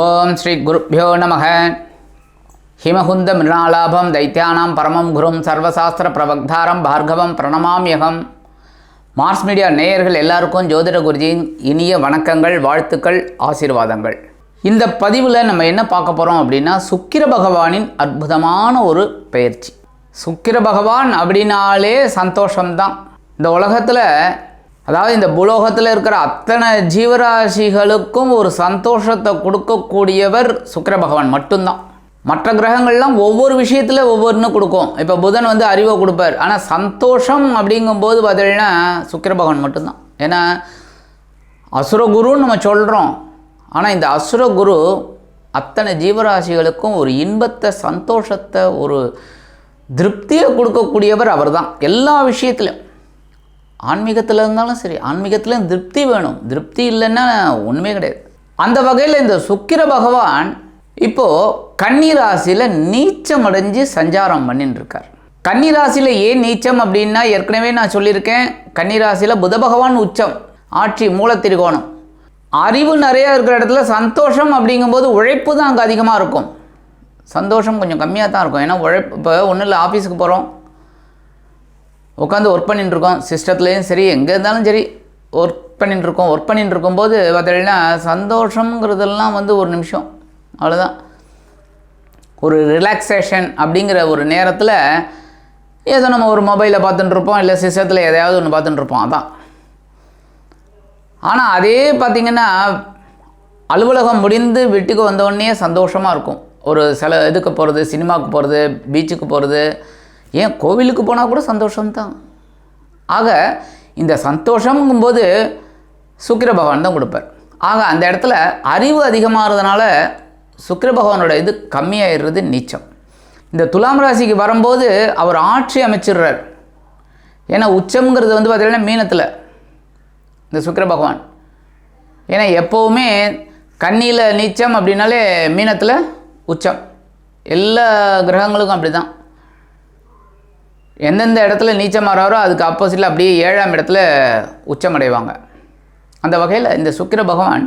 ஓம் ஸ்ரீ குருப்பியோ நமக. ஹிமகுந்த மிருணாலாபம் தைத்தியானாம் பரமம் குரும் சர்வசாஸ்திர பிரபக்தாரம் பார்கவம் பிரணமாம்யகம் மார்ஸ் மீடியா நேயர்கள் எல்லாருக்கும் ஜோதிட குருஜியின் இனிய வணக்கங்கள் வாழ்த்துக்கள் ஆசீர்வாதங்கள். இந்த பதிவில் நம்ம என்ன பார்க்க போகிறோம் அப்படின்னா சுக்கிர பகவானின் அற்புதமான ஒரு பயிற்சி. சுக்கிர பகவான் அப்படின்னாலே சந்தோஷம்தான். இந்த உலகத்தில் அதாவது இந்த புலோகத்தில் இருக்கிற அத்தனை ஜீவராசிகளுக்கும் ஒரு சந்தோஷத்தை கொடுக்கக்கூடியவர் சுக்கர பகவான் மட்டும்தான். மற்ற கிரகங்கள்லாம் ஒவ்வொரு விஷயத்தில் ஒவ்வொன்று கொடுக்கும். இப்போ புதன் வந்து அறிவை கொடுப்பார். ஆனால் சந்தோஷம் அப்படிங்கும்போது பார்த்தீங்கன்னா சுக்கர பகவான் மட்டும்தான். ஏன்னா அசுரகுருன்னு நம்ம சொல்கிறோம் ஆனால் இந்த அசுரகுரு அத்தனை ஜீவராசிகளுக்கும் ஒரு இன்பத்தை சந்தோஷத்தை ஒரு திருப்தியை கொடுக்கக்கூடியவர் அவர்தான். எல்லா விஷயத்திலும். ஆன்மீகத்தில் இருந்தாலும் சரி ஆன்மீகத்தில் திருப்தி வேணும். திருப்தி இல்லைன்னா ஒன்றுமே கிடையாது. அந்த வகையில் இந்த சுக்கிர பகவான் இப்போது கன்னிராசியில் நீச்சம் அடைஞ்சு சஞ்சாரம் பண்ணின்னு இருக்கார் கன்னிராசியில் ஏன் நீச்சம் அப்படின்னா ஏற்கனவே நான் சொல்லியிருக்கேன் கன்னிராசியில் புத பகவான் உச்சம் ஆட்சி மூலத்திரிகோணம். அறிவு நிறையா இருக்கிற இடத்துல சந்தோஷம் அப்படிங்கும்போது உழைப்பு தான் அங்கே அதிகமாக இருக்கும். சந்தோஷம் கொஞ்சம் கம்மியாக தான் இருக்கும். ஏன்னா உழைப்பு இப்போ ஒன்றும் இல்லை ஆஃபீஸுக்கு போகிறோம் உட்காந்து ஒர்க் பண்ணிட்டு இருக்கோம். சிஸ்டத்துலேயும் சரி எங்கே இருந்தாலும் சரி ஒர்க் பண்ணிட்டு இருக்கோம். ஒர்க் பண்ணிட்டு இருக்கும்போது பார்த்தீங்கன்னா சந்தோஷங்கிறதெல்லாம் வந்து ஒரு நிமிஷம். அவ்வளோதான் ஒரு ரிலாக்ஸேஷன் அப்படிங்கிற ஒரு நேரத்தில் ஏதோ நம்ம ஒரு மொபைலில் பார்த்துட்டுருப்போம் இல்லை சிஸ்டத்தில் எதையாவது ஒன்று பார்த்துட்டுருப்போம் அதான். ஆனால் அதே பார்த்திங்கன்னா அலுவலகம் முடிந்து வீட்டுக்கு வந்தோடனே சந்தோஷமாக இருக்கும். ஒரு சில இதுக்கு போகிறது சினிமாவுக்கு போகிறது பீச்சுக்கு போகிறது ஏன் கோவிலுக்கு போனால் கூட சந்தோஷம்தான். ஆக இந்த சந்தோஷங்கும்போது சுக்கிர பகவான் தான் கொடுப்பார். ஆக அந்த இடத்துல அறிவு அதிகமாகிறதுனால சுக்கிர பகவானோட இது கம்மியாயிடுறது நீச்சம். இந்த துலாம் ராசிக்கு வரும்போது அவர் ஆட்சி அமைச்சிடுறார். ஏன்னா உச்சம்ங்கிறது வந்து பார்த்திங்கன்னா மீனத்தில் இந்த சுக்கிர பகவான். ஏன்னா எப்போவுமே கண்ணியில் நீச்சம் அப்படின்னாலே மீனத்தில் உச்சம். எல்லா கிரகங்களுக்கும் அப்படி தான் எந்தெந்த இடத்துல நீச்சம் மாறாரோ அதுக்கு ஆப்போசிட்டில் அப்படியே ஏழாம் இடத்துல உச்சமடைவாங்க. அந்த வகையில் இந்த சுக்கிர பகவான்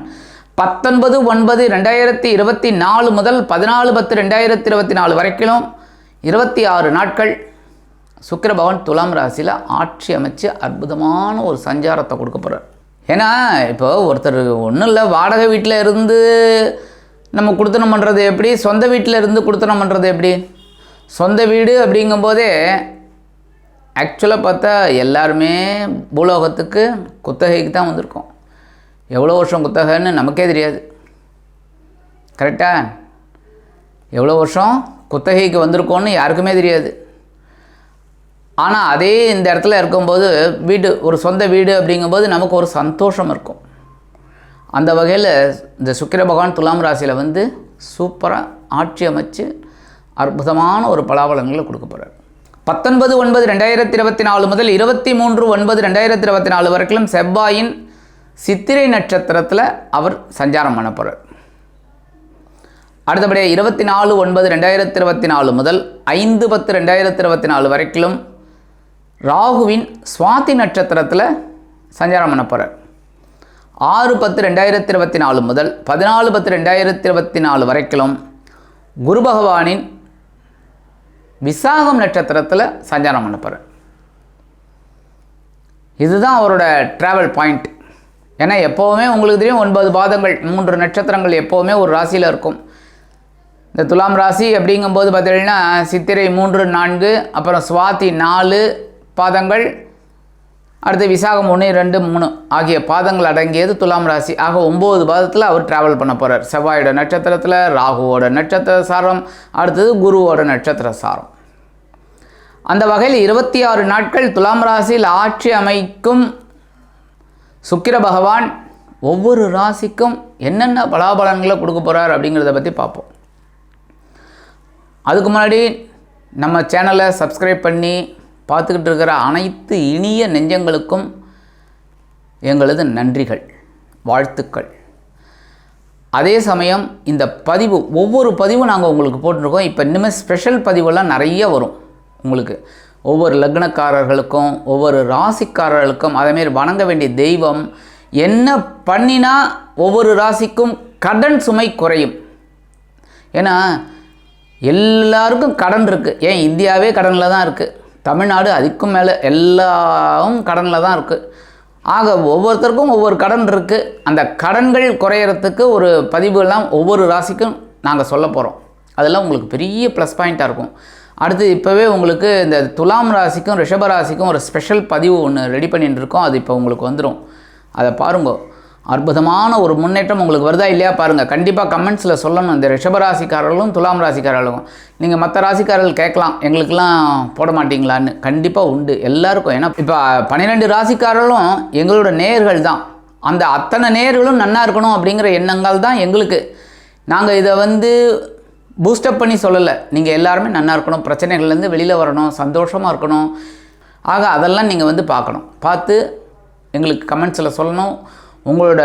பத்தொன்பது ஒன்பது ரெண்டாயிரத்தி இருபத்தி நாலு முதல் பதினாலு பத்து ரெண்டாயிரத்தி இருபத்தி நாலு வரைக்கும் இருபத்தி ஆறு நாட்கள் சுக்கிர பகவான் துலாம் ராசியில் ஆட்சி அமைச்சு அற்புதமான ஒரு சஞ்சாரத்தை கொடுக்க போகிறார் ஏன்னா இப்போ ஒருத்தர் ஒன்றும் இல்லை வாடகை வீட்டில் இருந்து நம்ம கொடுத்தனம் பண்ணுறது எப்படி? சொந்த வீட்டில் இருந்து கொடுத்தனம் பண்ணுறது எப்படி? சொந்த வீடு அப்படிங்கும்போதே ஆக்சுவலாக பார்த்தா எல்லாருமே பூலோகத்துக்கு குத்தகைக்கு தான் வந்திருக்கோம். எவ்வளோ வருஷம் குத்தகைன்னு நமக்கே தெரியாது. கரெக்டாக எவ்வளோ வருஷம் குத்தகைக்கு வந்திருக்கோன்னு யாருக்குமே தெரியாது. ஆனால் அதே இந்த இடத்துல இருக்கும்போது வீடு ஒரு சொந்த வீடு அப்படிங்கும்போது நமக்கு ஒரு சந்தோஷம் இருக்கும். அந்த வகையில் இந்த சுக்கிர பகவான் துலாம் ராசியில் வந்து சூப்பராக ஆட்சி அமைச்சு அற்புதமான ஒரு பலாபலங்களை கொடுக்க போகிறார் பத்தொன்பது ஒன்பது ரெண்டாயிரத்தி இருபத்தி நாலு முதல் இருபத்தி மூன்று ஒன்பது ரெண்டாயிரத்தி இருபத்தி நாலு வரைக்கும் செவ்வாயின் சித்திரை நட்சத்திரத்தில் அவர் சஞ்சாரம் பண்ண போகிறார் அடுத்தபடியாக இருபத்தி நாலு ஒன்பது ரெண்டாயிரத்தி இருபத்தி நாலு முதல் ஐந்து பத்து ரெண்டாயிரத்தி இருபத்தி நாலு வரைக்கும் ராகுவின் சுவாதி நட்சத்திரத்தில் சஞ்சாரம் பண்ண போகிறார் ஆறு பத்து ரெண்டாயிரத்தி இருபத்தி நாலு முதல் பதினாலு பத்து ரெண்டாயிரத்தி இருபத்தி நாலு வரைக்கும் குரு பகவானின் விசாகம் நட்சத்திரத்தில் சஞ்சாரம் பண்ண போகிறார் இதுதான் அவரோட ட்ராவல் பாயிண்ட் ஏன்னா எப்போவுமே உங்களுக்கு தெரியும் ஒன்பது பாதங்கள் மூன்று நட்சத்திரங்கள் எப்போவுமே ஒரு ராசியில் இருக்கும். இந்த துலாம் ராசி அப்படிங்கும்போது பார்த்தீங்கன்னா சித்திரை மூன்று நான்கு அப்புறம் சுவாதி நாலு பாதங்கள் அடுத்து விசாகம் ஒன்று ரெண்டு மூணு ஆகிய பாதங்கள் அடங்கியது துலாம் ராசி. ஆக ஒம்பது பாதத்தில் அவர் ட்ராவல் பண்ண போகிறார் செவ்வாயோட நட்சத்திரத்தில் ராகுவோட நட்சத்திர சாரம் அடுத்தது குருவோட நட்சத்திர சாரம். அந்த வகையில் இருபத்தி ஆறு நாட்கள் துலாம் ராசியில் ஆட்சி அமைக்கும் சுக்கிர பகவான் ஒவ்வொரு ராசிக்கும் என்னென்ன பலாபலன்களை கொடுக்க போகிறார் அப்படிங்கிறத பற்றி பார்ப்போம். அதுக்கு முன்னாடி நம்ம சேனலை சப்ஸ்கிரைப் பண்ணி பார்த்துக்கிட்டு இருக்கிற அனைத்து இனிய நெஞ்சங்களுக்கும் எங்களது நன்றிகள் வாழ்த்துக்கள். அதே சமயம் இந்த பதிவு ஒவ்வொரு பதிவும் நாங்கள் உங்களுக்கு போட்டிருக்கோம். இப்போ இனிமேல் ஸ்பெஷல் பதிவெல்லாம் நிறைய வரும். உங்களுக்கு. ஒவ்வொரு லக்னக்காரர்களுக்கும் ஒவ்வொரு ராசிக்காரர்களுக்கும் அதேமாரி வணங்க வேண்டிய தெய்வம் என்ன பண்ணினா ஒவ்வொரு ராசிக்கும் கடன் சுமை குறையும். ஏன்னா எல்லாருக்கும் கடன் இருக்குது ஏன்? இந்தியாவே கடனில் தான் இருக்குது தமிழ்நாடு அதுக்கும் மேலே எல்லாவும் கடனில் தான் இருக்குது ஆக ஒவ்வொருத்தருக்கும் ஒவ்வொரு கடன் இருக்குது அந்த கடன்கள் குறையறதுக்கு ஒரு பதிவுகள்லாம் ஒவ்வொரு ராசிக்கும் நாங்கள் சொல்ல போகிறோம் அதெல்லாம் உங்களுக்கு பெரிய ப்ளஸ் பாயிண்ட்டாக இருக்கும். அடுத்து இப்போவே உங்களுக்கு இந்த துலாம் ராசிக்கும் ரிஷப ராசிக்கும் ஒரு ஸ்பெஷல் பதிவு ஒன்று ரெடி பண்ணிட்டு இருக்கோம் அது இப்போ உங்களுக்கு வந்துடும் அதை பாருங்க. அற்புதமான ஒரு முன்னேற்றம் உங்களுக்கு வருதா இல்லையா பாருங்கள் கண்டிப்பாக கமெண்ட்ஸில் சொல்லணும். இந்த ரிஷப ராசிக்காரர்களும் துலாம் ராசிக்காரர்களும். நீங்கள் மற்ற ராசிக்காரர்கள் கேட்கலாம். எங்களுக்கெல்லாம் போட மாட்டீங்களான்னு. கண்டிப்பாக உண்டு. எல்லாருக்கும். ஏன்னா இப்போ பன்னிரெண்டு ராசிக்காரர்களும் எங்களோட நேர்கள் தான். அந்த அத்தனை நேர்களும் நன்னா இருக்கணும் அப்படிங்கிற எண்ணங்கள் தான் எங்களுக்கு. நாங்கள் இதை வந்து பூஸ்டப் பண்ணி சொல்லலை. நீங்கள் எல்லாருமே நல்லா இருக்கணும் பிரச்சனைகள்லேருந்து வெளியில் வரணும் சந்தோஷமாக இருக்கணும். ஆக அதெல்லாம் நீங்கள் வந்து பார்க்கணும். பார்த்து எங்களுக்கு கமெண்ட்ஸில் சொல்லணும். உங்களோட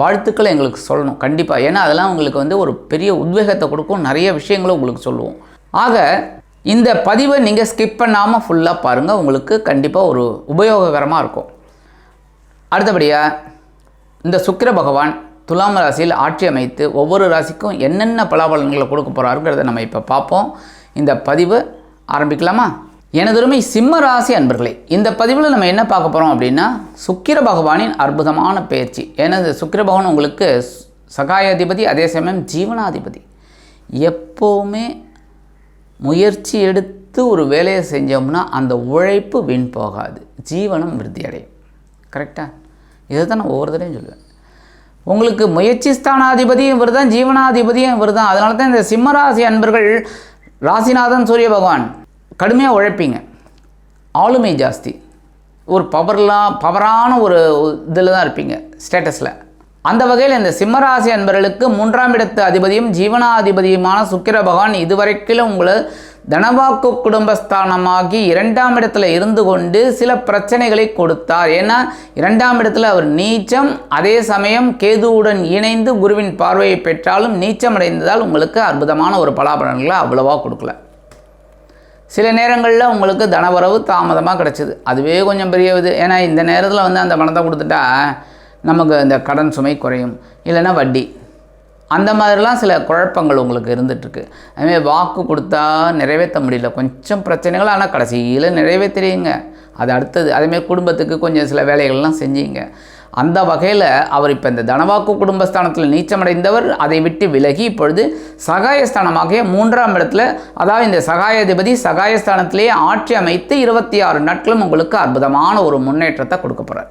வாழ்த்துக்களை எங்களுக்கு சொல்லணும். கண்டிப்பாக ஏன்னா அதெல்லாம் உங்களுக்கு வந்து ஒரு பெரிய உத்வேகத்தை கொடுக்கும். நிறைய விஷயங்களை உங்களுக்கு சொல்லுவோம். ஆக இந்த பதிவை நீங்கள் ஸ்கிப் பண்ணாமல் ஃபுல்லாக பாருங்கள் உங்களுக்கு கண்டிப்பாக ஒரு உபயோககரமாக இருக்கும். அடுத்தபடியாக இந்த சுக்கிர பகவான் துலாம் ராசியில் ஆட்சி அமைத்து ஒவ்வொரு ராசிக்கும் என்னென்ன பலாபலன்களை கொடுக்க போகிறாருங்கிறத நம்ம இப்போ பார்ப்போம். இந்த பதிவு ஆரம்பிக்கலாமா? எனதொருமை சிம்ம ராசி அன்பர்களே இந்த பதிவில் நம்ம என்ன பார்க்க போகிறோம் அப்படின்னா சுக்கிர பகவானின் அற்புதமான பயிற்சி ஏன்னா சுக்கிர பகவான் உங்களுக்கு சகாயாதிபதி அதே சமயம் ஜீவனாதிபதி. எப்போவுமே முயற்சி எடுத்து ஒரு வேலையை செஞ்சோம்னா அந்த உழைப்பு வீண் போகாது. ஜீவனம் விருத்தி அடையும் கரெக்டாக இதை தான் நான் ஒவ்வொரு தடையும் சொல்லுவேன் உங்களுக்கு முயற்சி ஸ்தானாதிபதியும் இவர் தான் ஜீவனாதிபதியும் இவர் தான் அதனால தான் இந்த சிம்மராசி அன்பர்கள் ராசிநாதன் சூரிய பகவான் கடுமையாக உழைப்பீங்க. ஆளுமை ஜாஸ்தி. ஒரு பவர்லாம் பவரான ஒரு இதில் தான் இருப்பீங்க ஸ்டேட்டஸில் அந்த வகையில் இந்த சிம்மராசி அன்பர்களுக்கு மூன்றாம் இடத்து அதிபதியும் ஜீவனாதிபதியுமான சுக்கிர பகவான் இதுவரைக்கும் உங்களை தனவாக்கு குடும்பஸ்தானமாகி இரண்டாம் இடத்துல இருந்து கொண்டு சில பிரச்சனைகளை கொடுத்தார். ஏன்னா இரண்டாம் இடத்துல அவர் நீச்சம் அதே சமயம் கேதுவுடன் இணைந்து குருவின் பார்வையை பெற்றாலும் நீச்சம் அடைந்ததால் உங்களுக்கு அற்புதமான ஒரு பலாபலன்களை அவ்வளவா கொடுக்கல. சில நேரங்களில் உங்களுக்கு தனவரவு தாமதமாக கிடச்சிது. அதுவே கொஞ்சம் பெரிய இது ஏன்னா இந்த நேரத்தில் வந்து அந்த பணத்தை கொடுத்துட்டா நமக்கு இந்த கடன் சுமை குறையும். இல்லைன்னா வட்டி. அந்த மாதிரிலாம் சில குழப்பங்கள் உங்களுக்கு இருந்துகிட்ருக்கு அதுமாதிரி வாக்கு கொடுத்தா நிறைவேற்ற முடியல. கொஞ்சம் பிரச்சனைகள் ஆனால் கடைசியில் நிறைவேற்றுறீங்க அது அடுத்தது. அதேமாதிரி குடும்பத்துக்கு கொஞ்சம் சில வேலைகள்லாம் செஞ்சீங்க. அந்த வகையில் அவர் இப்போ இந்த தனவாக்கு குடும்பஸ்தானத்தில் நீச்சமடைந்தவர் அதை விட்டு விலகி இப்பொழுது சகாயஸ்தானமாகிய மூன்றாம் இடத்துல அதாவது இந்த சகாயாதிபதி சகாயஸ்தானத்திலேயே ஆட்சி அமைத்து இருபத்தி ஆறு நாட்களும் உங்களுக்கு அற்புதமான ஒரு முன்னேற்றத்தை கொடுக்க போகிறார்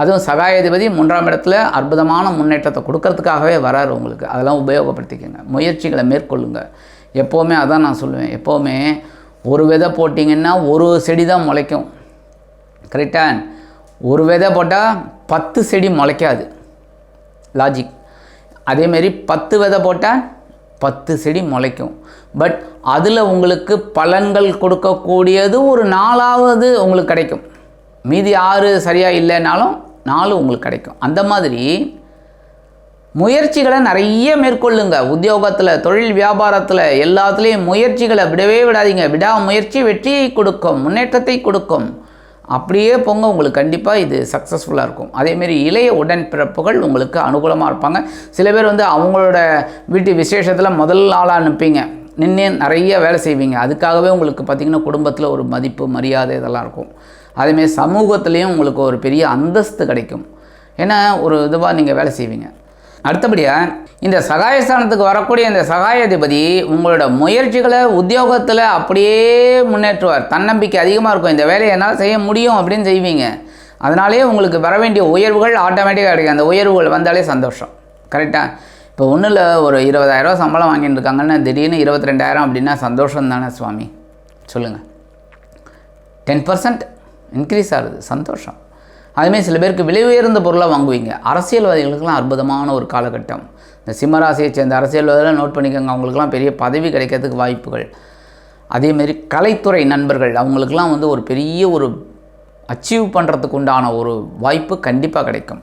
அதுவும் சகாயாதிபதி மூன்றாம் இடத்துல அற்புதமான முன்னேற்றத்தை கொடுக்கறதுக்காகவே வராரு உங்களுக்கு. அதெல்லாம் உபயோகப்படுத்திக்கோங்க. முயற்சிகளை மேற்கொள்ளுங்க. எப்போவுமே அதான் நான் சொல்லுவேன். எப்போவுமே ஒரு விதை போட்டிங்கன்னா ஒரு செடி தான் முளைக்கும். கரெக்டாக ஒரு விதை போட்டால் பத்து செடி முளைக்காது. லாஜிக் அதேமாரி பத்து விதை போட்டால் பத்து செடி முளைக்கும். பட் அதில் உங்களுக்கு பலன்கள் கொடுக்கக்கூடியது ஒரு நாலாவது உங்களுக்கு கிடைக்கும். மீதி ஆறு சரியாக இல்லைனாலும் நாலு உங்களுக்கு கிடைக்கும். அந்த மாதிரி முயற்சிகளை நிறைய மேற்கொள்ளுங்க. உத்தியோகத்தில் தொழில் வியாபாரத்தில் எல்லாத்துலேயும் முயற்சிகளை விடவே விடாதீங்க. விடா முயற்சி வெற்றியை கொடுக்கும் முன்னேற்றத்தை கொடுக்கும். அப்படியே போங்க உங்களுக்கு கண்டிப்பாக இது சக்ஸஸ்ஃபுல்லாக இருக்கும். அதேமாரி இளைய உடன்பிறப்புகள் உங்களுக்கு அனுகூலமாக இருப்பாங்க. சில பேர் வந்து அவங்களோட வீட்டு விசேஷத்தில் முதல் ஆளாக அனுப்பிங்க நின்று நிறைய வேலை செய்வீங்க. அதுக்காகவே உங்களுக்கு பார்த்திங்கன்னா குடும்பத்தில் ஒரு மதிப்பு மரியாதை இதெல்லாம் இருக்கும். அதேமாரி சமூகத்துலேயும் உங்களுக்கு ஒரு பெரிய அந்தஸ்து கிடைக்கும். ஏன்னா ஒரு இதுவாக நீங்கள் வேலை செய்வீங்க. அடுத்தபடியாக இந்த சகாயஸ்தானத்துக்கு வரக்கூடிய இந்த சகாயாதிபதி உங்களோட முயற்சிகளை உத்தியோகத்தில் அப்படியே முன்னேற்றுவார். தன்னம்பிக்கை அதிகமாக இருக்கும். இந்த வேலையை என்னால் செய்ய முடியும் அப்படின்னு செய்வீங்க. அதனாலே உங்களுக்கு வர வேண்டிய உயர்வுகள் ஆட்டோமேட்டிக்காக கிடைக்கும். அந்த உயர்வுகள் வந்தாலே சந்தோஷம். கரெக்டாக இப்போ ஒன்றில் ஒரு இருபதாயிரரூவா சம்பளம் வாங்கிட்டு இருக்காங்கன்னா திடீர்னு இருபத்தி ரெண்டாயிரம் அப்படின்னா சந்தோஷம் தானே சுவாமி? சொல்லுங்கள் டென் பர்சன்ட் இன்க்ரீஸ் ஆகுது. சந்தோஷம். அதுமாரி சில பேருக்கு விலை உயர்ந்த பொருளாக வாங்குவீங்க. அரசியல்வாதிகளுக்கெல்லாம் அற்புதமான ஒரு காலகட்டம். இந்த சிம்மராசியை சேர்ந்த அரசியல்வாதிகள் நோட் பண்ணிக்கோங்க. அவங்களுக்கெல்லாம் பெரிய பதவி கிடைக்கிறதுக்கு வாய்ப்புகள். அதேமாரி கலைத்துறை நண்பர்கள் அவங்களுக்கெல்லாம் வந்து ஒரு பெரிய ஒரு அச்சீவ் பண்ணுறதுக்கு உண்டான ஒரு வாய்ப்பு கண்டிப்பாக கிடைக்கும்.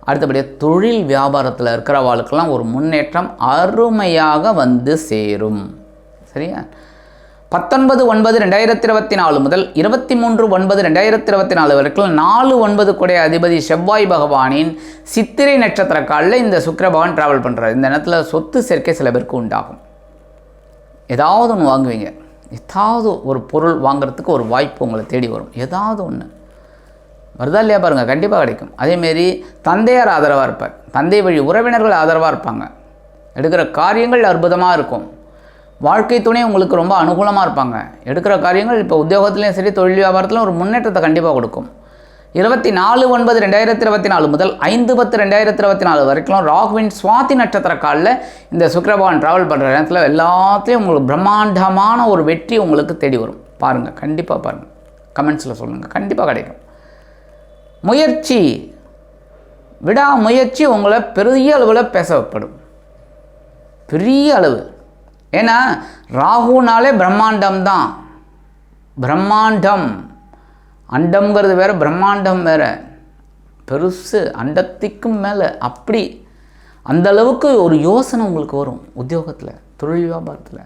அடுத்தபடியாக தொழில் வியாபாரத்தில் இருக்கிறவாளுக்கெல்லாம் ஒரு முன்னேற்றம் அருமையாக வந்து சேரும். சரியா? பத்தொன்பது ஒன்பது ரெண்டாயிரத்தி இருபத்தி நாலு முதல் இருபத்தி மூன்று ஒன்பது ரெண்டாயிரத்தி இருபத்தி நாலு வரைக்கும் நாலு ஒன்பது குடைய அதிபதி செவ்வாய் பகவானின் சித்திரை நட்சத்திர காலில் இந்த சுக்கரபகவான் ட்ராவல் டிராவல் பண்ணுறாரு இந்த நேரத்தில் சொத்து சேர்க்கை சில பேருக்கு உண்டாகும். ஏதாவது ஒன்று வாங்குவீங்க. ஏதாவது ஒரு பொருள் வாங்குறதுக்கு ஒரு வாய்ப்பு உங்களை தேடி வரும். ஏதாவது ஒன்று வருதா இல்லையா பாருங்கள் கண்டிப்பாக கிடைக்கும். அதேமாரி தந்தையார் ஆதரவாக இருப்பார். தந்தை வழி உறவினர்கள் ஆதரவாக இருப்பாங்க. எடுக்கிற காரியங்கள் அற்புதமாக இருக்கும். வாழ்க்கை துணை உங்களுக்கு ரொம்ப அனுகூலமாக இருப்பாங்க. எடுக்கிற காரியங்கள் இப்போ உத்தியோகத்துலேயும் சரி தொழில் வியாபாரத்திலும் ஒரு முன்னேற்றத்தை கண்டிப்பாக கொடுக்கும். இருபத்தி நாலு ஒன்பது ரெண்டாயிரத்தி இருபத்தி நாலு முதல் ஐந்து பத்து ரெண்டாயிரத்தி இருபத்தி நாலு வரைக்கும் ராகுவின் சுவாதி நட்சத்திர காலில் இந்த சுக்கரபவன் ட்ராவல் பண்ணுற நேரத்தில் எல்லாத்துலேயும் உங்களுக்கு பிரம்மாண்டமான ஒரு வெற்றி உங்களுக்கு தேடி வரும். பாருங்கள் கண்டிப்பாக பாருங்கள் கமெண்ட்ஸில் சொல்லுங்கள் கண்டிப்பாக கிடைக்கும். முயற்சி. விடாமுயற்சி உங்களை பெரிய அளவில் பேசப்படும் பெரிய அளவு. ஏன்னா ராகுனாலே பிரம்மாண்டம் தான் பிரம்மாண்டம். அண்டம்ங்கிறது வேறு பிரம்மாண்டம் வேறு. பெருசு அண்டத்திக்கும் மேலே. அப்படி அந்த அளவுக்கு ஒரு யோசனை உங்களுக்கு வரும் உத்தியோகத்தில் தொழில் வியாபாரத்தில்.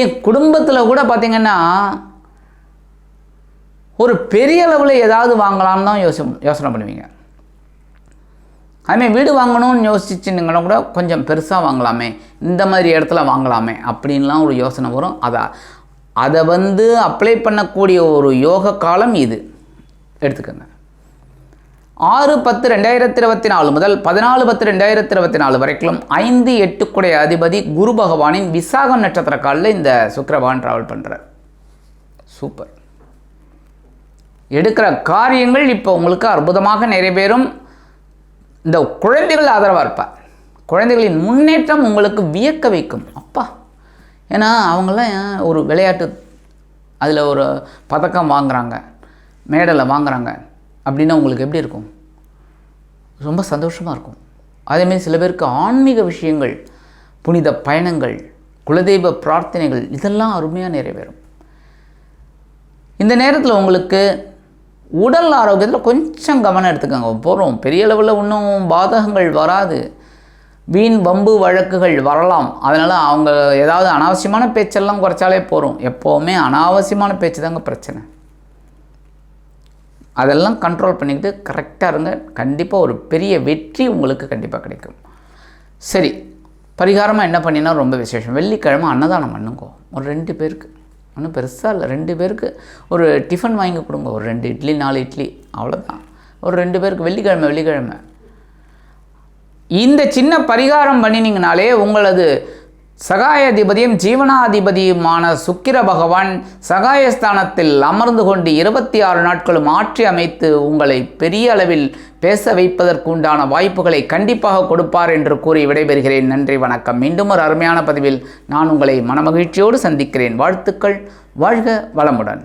ஏன் குடும்பத்தில் கூட பார்த்தீங்கன்னா ஒரு பெரிய அளவில் ஏதாவது வாங்கலாம்னு தான் யோசி யோசனை பண்ணுவீங்க. அதுமாதிரி வீடு வாங்கணும்னு யோசிச்சுருந்தீங்கன்னா கூட கொஞ்சம் பெருசாக வாங்கலாமே. இந்த மாதிரி இடத்துல வாங்கலாமே அப்படின்லாம் ஒரு யோசனை வரும். அதை அதை வந்து அப்ளை பண்ணக்கூடிய ஒரு யோக காலம் இது. எடுத்துக்கோங்க. ஆறு பத்து ரெண்டாயிரத்தி இருபத்தி நாலு முதல் பதினாலு பத்து ரெண்டாயிரத்தி இருபத்தி நாலு வரைக்கும் ஐந்து எட்டுக்குடைய அதிபதி குரு பகவானின் விசாகம் நட்சத்திர காலில் இந்த சுக்கரவான் ட்ராவல் பண்ணுறார் சூப்பர் எடுக்கிற காரியங்கள் இப்போ உங்களுக்கு அற்புதமாக நிறைவேறும். இந்த குழந்தைகள் ஆதரவாக இருப்பார் குழந்தைகளின் முன்னேற்றம் உங்களுக்கு வியக்க வைக்கும். அப்பா. ஏன்னா அவங்களாம் ஒரு விளையாட்டு அதில் ஒரு பதக்கம் வாங்குறாங்க. மேடலை வாங்குறாங்க. அப்படின்னா உங்களுக்கு எப்படி இருக்கும்? ரொம்ப சந்தோஷமாக இருக்கும். அதேமாரி சில பேருக்கு ஆன்மீக விஷயங்கள் புனித பயணங்கள் குலதெய்வ பிரார்த்தனைகள் இதெல்லாம் அருமையாக நிறைவேறும். இந்த நேரத்தில் உங்களுக்கு உடல் ஆரோக்கியத்தில் கொஞ்சம் கவனம் எடுத்துக்கோங்க. போகிறோம் பெரிய அளவில் இன்னும் பாதகங்கள் வராது. வீண் வம்பு வழக்குகள் வரலாம். அதனால் அவங்க ஏதாவது அனாவசியமான பேச்செல்லாம் குறைச்சாலே போகிறோம் எப்போவுமே அனாவசியமான பேச்சு தாங்க பிரச்சனை. அதெல்லாம் கண்ட்ரோல் பண்ணிக்கிட்டு கரெக்டாக இருங்க. கண்டிப்பாக ஒரு பெரிய வெற்றி உங்களுக்கு கண்டிப்பாக கிடைக்கும். சரி. பரிகாரமாக என்ன பண்ணினா ரொம்ப விசேஷம். வெள்ளிக்கிழமை அன்னதானம் பண்ணுங்க. ஒரு ரெண்டு பேருக்கு. ஒன்றும் பெருசாக இல்லை. ரெண்டு பேருக்கு ஒரு டிஃபன் வாங்கி கொடுங்க. ஒரு ரெண்டு இட்லி நாலு இட்லி. அவ்வளோதான் ஒரு ரெண்டு பேருக்கு வெள்ளிக்கிழமை வெள்ளிக்கிழமை. இந்த சின்ன பரிகாரம் பண்ணினீங்கனாலே உங்களது சகாயாதிபதியும் ஜீவனாதிபதியுமான சுக்கிர பகவான் சகாயஸ்தானத்தில் அமர்ந்து கொண்டு இருபத்தி ஆறு நாட்களும் ஆற்றி அமைத்து உங்களை பெரிய அளவில் பேச வைப்பதற்குண்டான வாய்ப்புகளை கண்டிப்பாக கொடுப்பார் என்று கூறி விடைபெறுகிறேன். நன்றி வணக்கம். மீண்டும் ஒரு அருமையான பதிவில் நான் உங்களை மனமகிழ்ச்சியோடு சந்திக்கிறேன். வாழ்த்துக்கள். வாழ்க வளமுடன்.